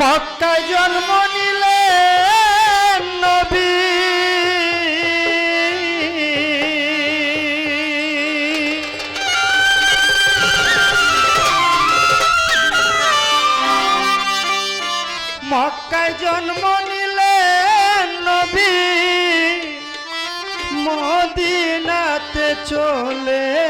মক্কায় জন্ম নিলে নবী। মক্কায় জন্ম নিলে নবী। মদিনাতে চলে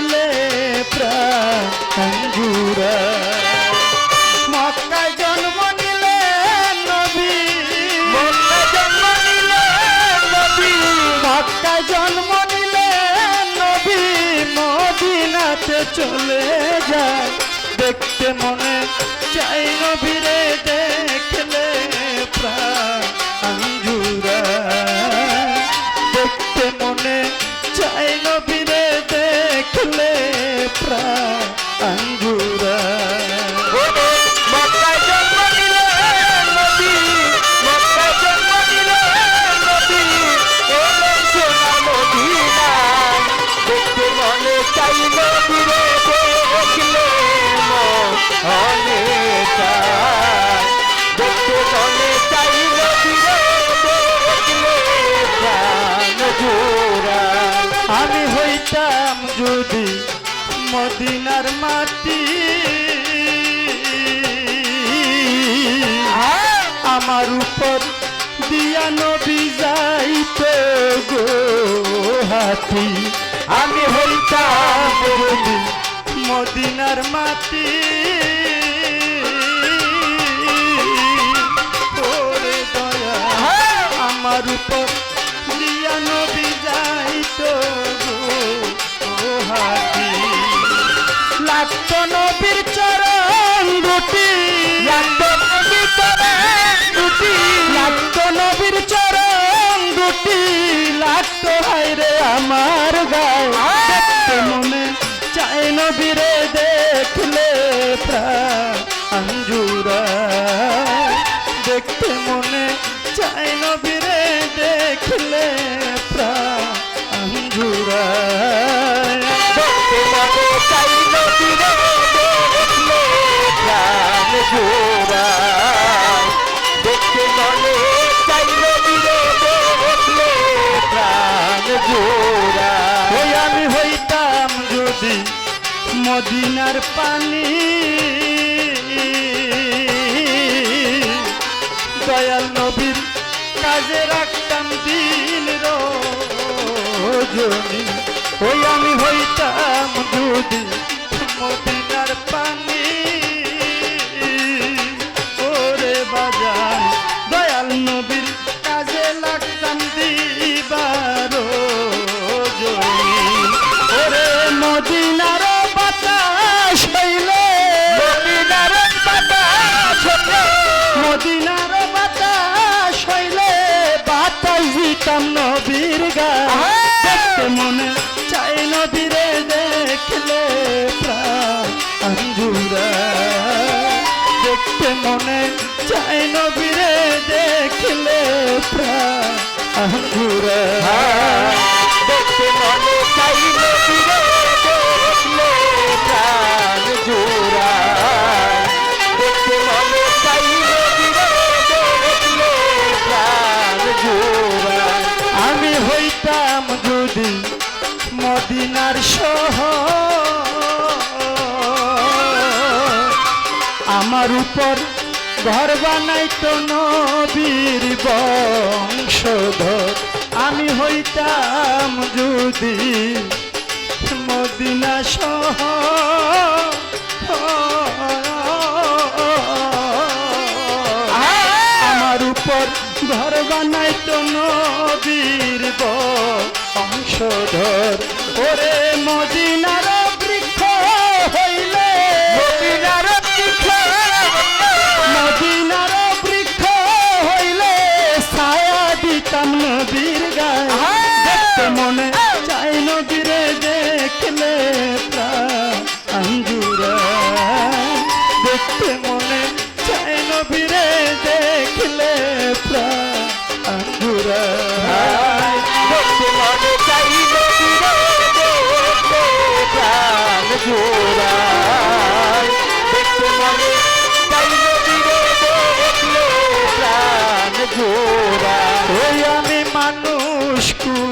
দেখলে প্রাণ ঘুরায়। মক্কায় জন্ম নিলে নবী মক্কায় জন্ম নিলে নবী মক্কায় জন্ম চলে যায় দেখতে মনে চাই নবীরে, দেখলে জুড়ায়। দেখতে মনে চাই নবীরে দেখতে আমি হইতাম যদি মদিনার মাটি। আমার উপর দিয়া নবী যাইতো গো হাতি। আমি হইতাম মদিনার মাটি। আমার উপর দিয়া নবী যাইতো ও হাতি। লাগতো নবীর চরণ দুটি লাগতো নবীর চরণ দুটি। লাগতো নবীর চরণ দুটি। লাগতো হাইরে আমার গায়ে। মনে চাই নবীরে দেখলে প্রাণ দেখতে মনে চাই নবীরে দেখলে প্রাণ জুড়ায় চাই নবীরে দেখলে প্রাণ জোড়ায় দেখতে মনে চাই নবীরে দেখলে প্রাণ জোড়ায় ওই আমি হইতাম যদি মদিনার পানি দয়াল কাজে রাখতাম দিন রজনী ওই আমি হইতাম যদি মদিনার পানি। ওরে বাজান দিতাম নবীর গা। দেখতে মনে চাই নবীরে দেখলে প্রাণ। দেখতে মনে চাই নবীরে দেখলে প্রাণ হইতাম যদি মদিনার সহ আমার উপর ঘর বানাইতো নবীর বংশধর। আমি হইতাম যদি মদিনা সহ আমার উপর ঘর বানাইতো নবীর বংশধর ওরে মদিনার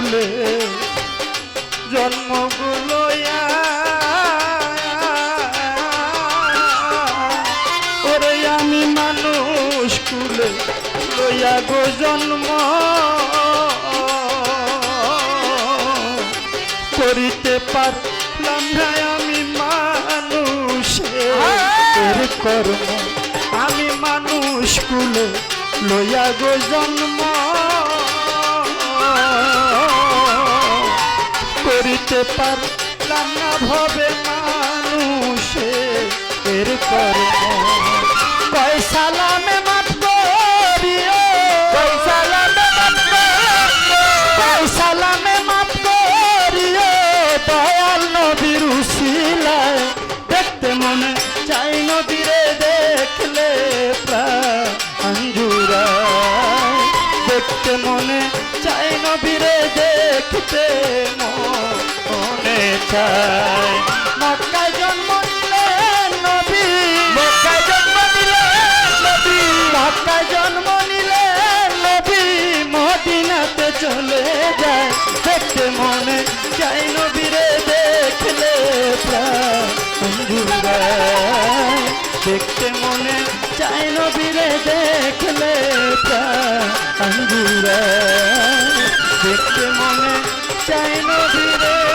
ভুলে জন্মগুলো ওরে আমি মানুষ কুলে লইয়া গো জন্ম। করিতে পারলাম না আমি মানুষের কর্ম। আমি মানুষ কুলে লইয়া গো জন্ম। করিতে পারলাম না ভবে মানুষের কর্ম। কয় সালামে মাফ করিও। কই সালামে কয় সালামে করিও। দয়াল নবীর উসিলায় দেখতে মনে চাই দেখলে দেখতে মনে চাই নবীরে দেখতে মনে চায় মক্কায় জন্ম নিলেন নবী। মক্কায় জন্ম নিলেন নবী। মক্কায় জন্ম নিলেন নবী। মদিনাতে চলে যায়। দেখতে মনে চাই নবীরে দেখলে দেখতে মনে চাই নবীরে দেখলে প্রাঞ্জুরায় দেখতে মনে চাই নবীরে